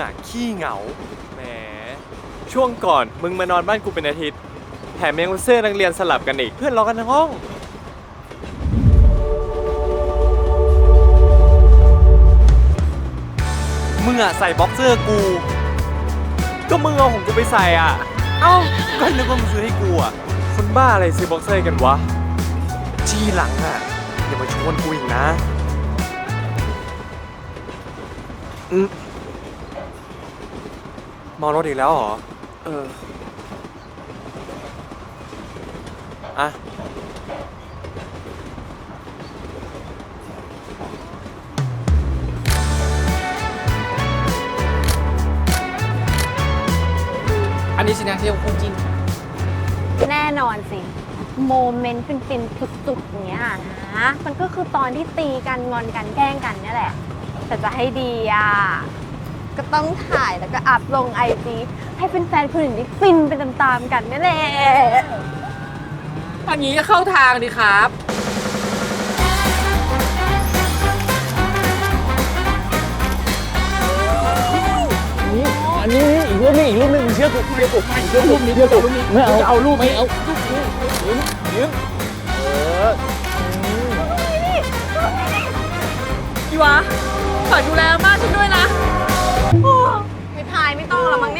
อะ ขี้เหงา แหม ช่วงก่อนมึงมานอนบ้านกูเป็นอาทิตย์ แถมยังเอเสื้อนักเรียนสลับกันอีก เพื่อนล้อกันทั้งห้อง มึงอะใส่บ็อกเซอร์กู ก็มึงเอาของกูไปใส่อะ เอ้า ก็นึกว่ามึงซื้อให้กูอะ คนบ้าอะไรซื้อบ็อกเซอร์กันวะ ทีหลังอะอย่ามาชวนกูอีกนะ อืม เมารถอีกแล้วเหรอ เออ อะ อันนี้สินะที่เราคู่จิ้น แน่นอนสิ โมเมนต์ฟินๆสุดๆอย่างเงี้ยนะ มันก็คือตอนที่ตีกัน งอนกันแกล้งกันเนี่ยแหละ แต่จะให้ดีอะ ก็ต้องถ่ายแล้วก็อัพลงไอจีให้เป็นแฟนๆคนอื่นได้ฟินไปตามๆกันนี่แหละอันนี้ก็เข้าทางดีครับ อันนี้อีกรูปนึงอีกรูปนึงมึงเชื่อกูเชื่อกูเชื่อกูเชื่อกูไม่เอาจะเอารูปไม่เอาพี่วะฝากดูแลอาม่าฉันด้วยนะ ไม่พายไม่ต้องแล้วมั้งเนี่ย